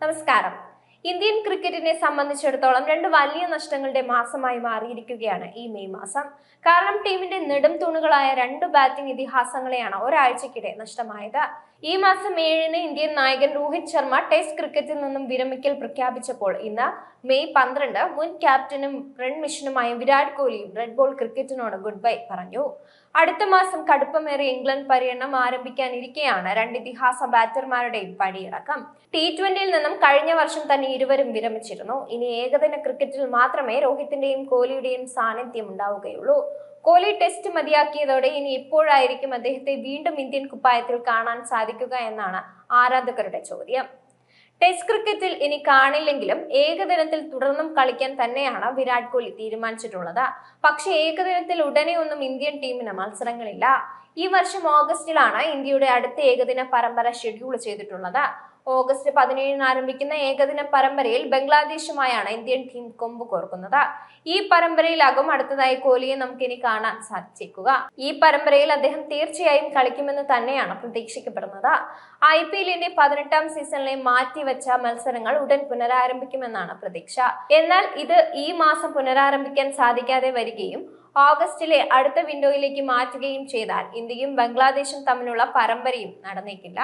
നമസ്കാരം ഇന്ത്യൻ ക്രിക്കറ്റിനെ സംബന്ധിച്ചിടത്തോളം രണ്ട് വലിയ നഷ്ടങ്ങളുടെ മാസമായി മാറിയിരിക്കുകയാണ് ഈ മെയ് മാസം. കാരണം ടീമിന്റെ നെടും തൂണുകളായ രണ്ട് ബാറ്റിംഗ് ഇതിഹാസങ്ങളെയാണ് ഒരാഴ്ചക്കിടെ നഷ്ടമായത്. ഈ മാസം ഏഴിന് ഇന്ത്യൻ നായകൻ രോഹിത് ശർമ്മ ടെസ്റ്റ് ക്രിക്കറ്റിൽ നിന്നും വിരമിക്കൽ പ്രഖ്യാപിച്ചപ്പോൾ ഇന്ന് മെയ് പന്ത്രണ്ട് മുൻ ക്യാപ്റ്റനും റൺ മിഷനുമായ വിരാട് കോഹ്ലിയും റെഡ് ബോൾ ക്രിക്കറ്റിനോട് ഗുഡ് ബൈ പറഞ്ഞു. അടുത്ത മാസം കടുപ്പമേറിയ ഇംഗ്ലണ്ട് പര്യടനം ആരംഭിക്കാനിരിക്കെയാണ് രണ്ട് ഇതിഹാസ ബാറ്റർമാരുടെയും പടിയിറക്കം. ടി ട്വന്റിയിൽ നിന്നും കഴിഞ്ഞ വർഷം തന്നെ ഇരുവരും വിരമിച്ചിരുന്നു. ഇനി ഏകദിന ക്രിക്കറ്റിൽ മാത്രമേ രോഹിത്തിന്റെയും കോഹ്ലിയുടെയും സാന്നിധ്യം ഉണ്ടാവുകയുള്ളൂ. കോഹ്ലി ടെസ്റ്റ് മതിയാക്കിയതോടെ ഇനി എപ്പോഴായിരിക്കും അദ്ദേഹത്തെ വീണ്ടും ഇന്ത്യൻ കുപ്പായത്തിൽ കാണാൻ സാധിക്കുക എന്നാണ് ആരാധകരുടെ ചോദ്യം. ടെസ്റ്റ് ക്രിക്കറ്റിൽ ഇനി കാണില്ലെങ്കിലും ഏകദിനത്തിൽ തുടർന്നും കളിക്കാൻ തന്നെയാണ് വിരാട് കോഹ്ലി തീരുമാനിച്ചിട്ടുള്ളത്. പക്ഷേ ഏകദിനത്തിൽ ഉടനെ ഒന്നും ഇന്ത്യൻ ടീമിന് മത്സരങ്ങളില്ല. ഈ വർഷം ഓഗസ്റ്റിലാണ് ഇന്ത്യയുടെ അടുത്ത ഏകദിന പരമ്പര ഷെഡ്യൂൾ ചെയ്തിട്ടുള്ളത്. ഓഗസ്റ്റ് പതിനേഴിന് ആരംഭിക്കുന്ന ഏകദിന പരമ്പരയിൽ ബംഗ്ലാദേശുമായാണ് ഇന്ത്യൻ ടീം കൊമ്പ് കോർക്കുന്നത്. ഈ പരമ്പരയിലാകും അടുത്തതായി കോഹ്ലിയെ നമുക്കിനി കാണാൻ സാധിച്ചേക്കുക. ഈ പരമ്പരയിൽ അദ്ദേഹം തീർച്ചയായും കളിക്കുമെന്ന് തന്നെയാണ് പ്രതീക്ഷിക്കപ്പെടുന്നത്. ഐ പി എല്ലിന്റെ പതിനെട്ടാം സീസണിലെ മാറ്റിവെച്ച മത്സരങ്ങൾ ഉടൻ പുനരാരംഭിക്കുമെന്നാണ് പ്രതീക്ഷ. എന്നാൽ ഇത് ഈ മാസം പുനരാരംഭിക്കാൻ സാധിക്കാതെ വരികയും ഓഗസ്റ്റിലെ അടുത്ത വിൻഡോയിലേക്ക് മാറ്റുകയും ചെയ്താൽ ഇന്ത്യയും ബംഗ്ലാദേശും തമ്മിലുള്ള പരമ്പരയും നടന്നേക്കില്ല.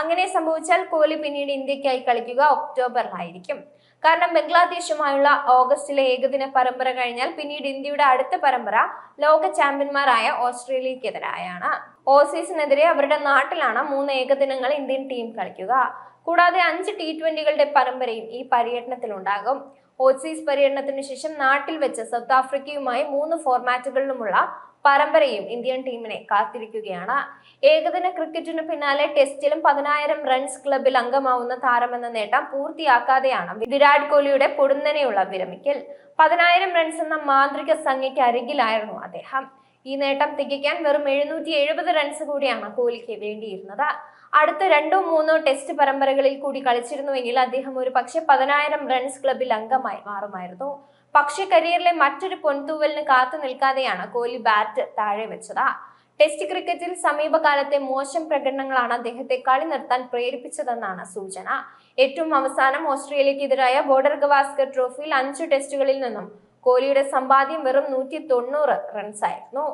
അങ്ങനെ സംഭവിച്ചാൽ കോഹ്ലി പിന്നീട് ഇന്ത്യക്കായി കളിക്കുക ഒക്ടോബറിലായിരിക്കും. കാരണം ബംഗ്ലാദേശുമായുള്ള ഓഗസ്റ്റിലെ ഏകദിന പരമ്പര കഴിഞ്ഞാൽ പിന്നീട് ഇന്ത്യയുടെ അടുത്ത പരമ്പര ലോക ചാമ്പ്യന്മാരായ ഓസ്ട്രേലിയക്കെതിരായാണ്. ഓസീസിനെതിരെ അവരുടെ നാട്ടിലാണ് മൂന്ന് ഏകദിനങ്ങൾ ഇന്ത്യൻ ടീം കളിക്കുക. കൂടാതെ അഞ്ച് ടി ട്വന്റികളുടെ പരമ്പരയും ഈ പര്യടനത്തിലുണ്ടാകും. ഓസീസ് പര്യടനത്തിന് ശേഷം നാട്ടിൽ വെച്ച് സൗത്ത് ആഫ്രിക്കയുമായി മൂന്ന് ഫോർമാറ്റുകളിലുമുള്ള പരമ്പരയും ഇന്ത്യൻ ടീമിനെ കാത്തിരിക്കുകയാണ്. ഏകദിന ക്രിക്കറ്റിനു പിന്നാലെ ടെസ്റ്റിലും പതിനായിരം റൺസ് ക്ലബിൽ അംഗമാവുന്ന താരമെന്ന നേട്ടം പൂർത്തിയാക്കാതെയാണ് വിരാട് കോഹ്ലിയുടെ പൊടുന്നനെയുള്ള വിരമിക്കൽ. പതിനായിരം റൺസ് എന്ന മാന്ത്രിക സംഖ്യയ്ക്ക് അരികിലായിരുന്നു അദ്ദേഹം. ഈ നേട്ടം തികയ്ക്കാൻ വെറും എഴുന്നൂറ്റി എഴുപത് റൺസ് കൂടിയാണ് കോഹ്ലിക്ക് വേണ്ടിയിരുന്നത്. അടുത്ത രണ്ടോ മൂന്നോ ടെസ്റ്റ് പരമ്പരകളിൽ കൂടി കളിച്ചിരുന്നുവെങ്കിൽ അദ്ദേഹം ഒരു പക്ഷെ പതിനായിരം റൺസ് ക്ലബിൽ അംഗമായി മാറുമായിരുന്നു. പക്ഷെ കരിയറിലെ മറ്റൊരു പൊൻതൂവലിന് കാത്തു നിൽക്കാതെയാണ് കോഹ്ലി ബാറ്റ് താഴെ വെച്ചത്. ടെസ്റ്റ് ക്രിക്കറ്റിൽ സമീപകാലത്തെ മോശം പ്രകടനങ്ങളാണ് അദ്ദേഹത്തെ കളി നിർത്താൻ പ്രേരിപ്പിച്ചതെന്നാണ് സൂചന. ഏറ്റവും അവസാനം ഓസ്ട്രേലിയക്കെതിരായ ബോർഡർ ഗവാസ്കർ ട്രോഫിയിൽ അഞ്ചു ടെസ്റ്റുകളിൽ നിന്നും കോഹ്ലിയുടെ സമ്പാദ്യം വെറും നൂറ്റി തൊണ്ണൂറ് റൺസായിരുന്നു